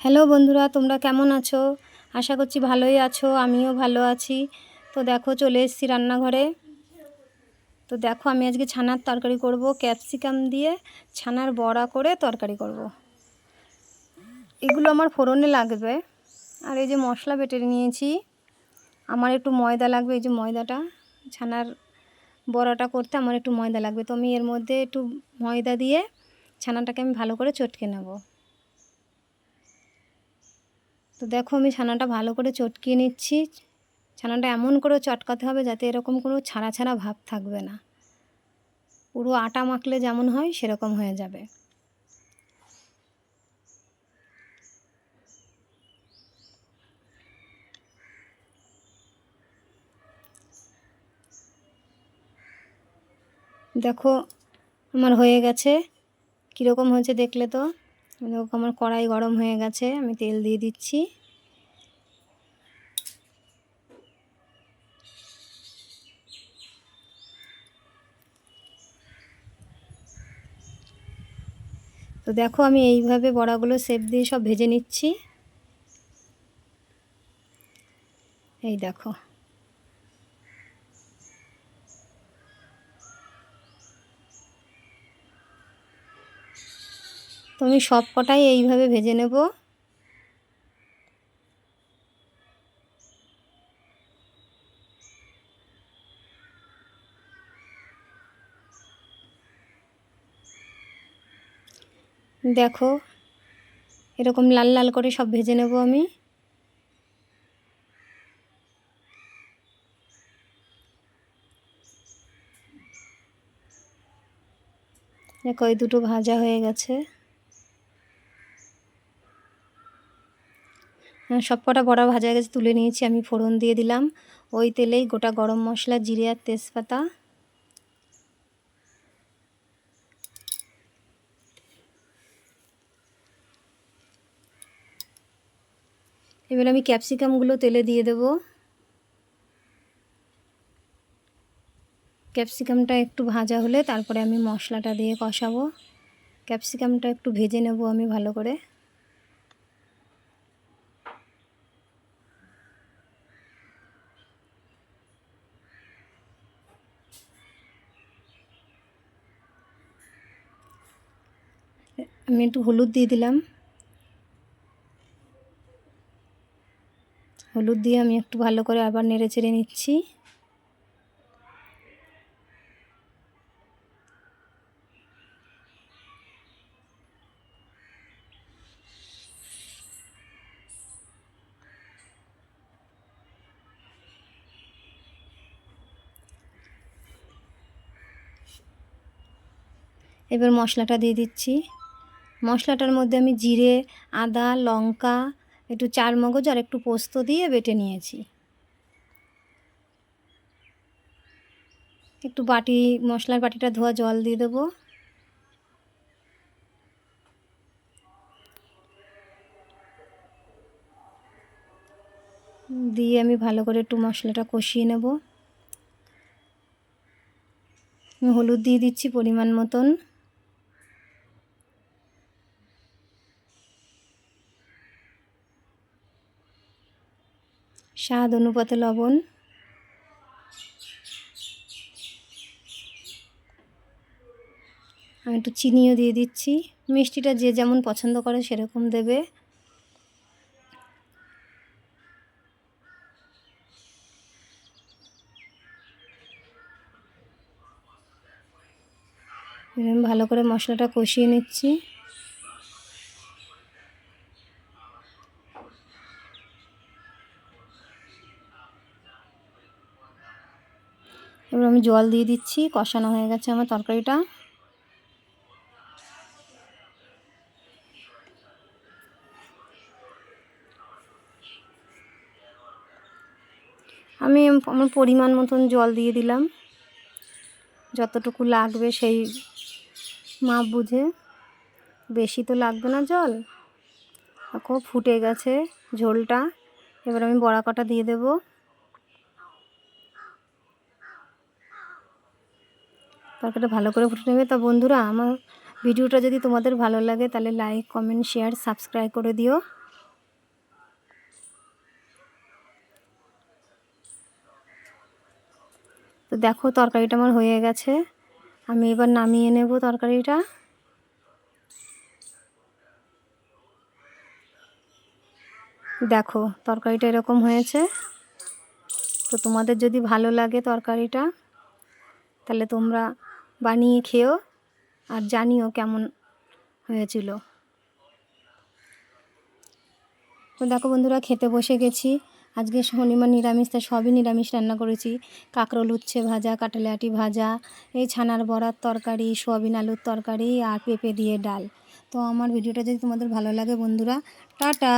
Hello বন্ধুরা, তোমরা কেমন আছো? আশা করছি ভালোই আছো, আমিও ভালো আছি। তো দেখো, চলে এসেছি রান্নাঘরে। তো দেখো, আমি আজকে ছানার তরকারি করব, ক্যাপসিকাম দিয়ে ছানার বড়া করে তরকারি করব। এগুলো আমার ফোড়নে লাগবে। আর এই যে মশলা বেটে নিয়েছি, আমার একটু ময়দা লাগবে, এই যে ময়দাটা, ছানার বড়াটা করতে আমার একটু ময়দা লাগবে। তো আমি এর মধ্যে একটু ময়দা দিয়ে ছানাটাকে আমি ভালো করে চটকে নেব। তো দেখো আমি ছানাটা ভালো করে চটকিয়ে নিচ্ছি। ছানাটা এমন করে চটকাতে হবে যাতে এরকম কোনো ছাড়া ছাড়া ভাব থাকবে না। পুরো আটা মাখলে যেমন হয়, সেরকম হয়ে যাবে। দেখো, আমার হয়ে গেছে। কীরকম হয়েছে দেখলে তো? দেখো আমার কড়াই গরম হয়ে গেছে, আমি তেল দিয়ে দিচ্ছি। তো দেখো আমি এইভাবে বড়াগুলো সেপ দিয়ে সব ভেজে নিচ্ছি। এই দেখো। তো আমি সব কটাই এইভাবে ভেজে নেব। দেখো, এরকম লাল লাল করে সব ভেজে নেব আমি। দেখো, এই দুটো ভাজা হয়ে গেছে। সব কটা বড়া ভাজা গেছে, তুলে নিয়েছি, আমি ফোড়ন দিয়ে দিলাম। ওই তেলেই গোটা গরম মশলা, জিরে আর তেজপাতা। এবার আমি ক্যাপসিকামগুলো তেলে দিয়ে দেব। ক্যাপসিকামটা একটু ভাজা হলে তারপরে আমি মশলাটা দিয়ে কষাবো। ক্যাপসিকামটা একটু ভেজে নেব আমি ভালো করে। আমি একটু হলুদ দিয়ে দিলাম। হলুদ দিয়ে আমি একটু ভালো করে আবার নেড়ে চেড়ে নিচ্ছি। এবার মশলাটা দিয়ে দিচ্ছি। মশলাটার মধ্যে আমি জিরে, আদা, লঙ্কা, একটু চার মগজ আর একটু পোস্ত দিয়ে বেটে নিয়েছি। একটু বাটি, মশলার বাটিটা ধোয়া জল দিয়ে দেবো। দিয়ে আমি ভালো করে একটু মশলাটা কষিয়ে নেব। হলুদ দিয়ে দিচ্ছি পরিমাণ মতন। স্বাদ অনুপাতে লবণ। আমি একটু চিনিও দিয়ে দিচ্ছি। মিষ্টিটা যে যেমন পছন্দ করে সেরকম দেবে। ভালো করে মশলাটা কষিয়ে নিচ্ছি। এবার আমি জল দিয়ে দিচ্ছি, কষানো হয়ে গেছে আমার তরকারিটা। আমি আমার পরিমাণ মতন জল দিয়ে দিলাম। যতটুকু লাগবে সেই মাপ বুঝে। বেশি তো লাগবে না জল। খুব ফুটে গেছে ঝোলটা। এবার আমি বড়া কটা দিয়ে দেবো। তরকারিটা ভালো করে ফুটে নেবে। তা বন্ধুরা, আমার ভিডিওটা যদি তোমাদের ভালো লাগে, তাহলে লাইক কমেন্ট শেয়ার সাবস্ক্রাইব করে দিও। তো দেখো, তরকারিটা আমার হয়ে গেছে। আমি এবার নামিয়ে নেব তরকারিটা। দেখো, তরকারিটা এরকম হয়েছে। তো তোমাদের যদি ভালো লাগে তরকারিটা, তাহলে তোমরা বানিয়ে খেও আর জানিও কেমন হয়েছিল। তো দেখো বন্ধুরা, খেতে বসে গেছি। আজকে শনিবার নিরামিষ, তাই সবই নিরামিষ রান্না করেছি। কাঁকরোল, উচ্ছে ভাজা কাঁঠালি আটি ভাজা, এই ছানার বড়ার তরকারি, সোয়াবিন আলুর তরকারি আর পেঁপে দিয়ে ডাল। তো আমার ভিডিওটা যদি তোমাদের ভালো লাগে বন্ধুরা, টাটা।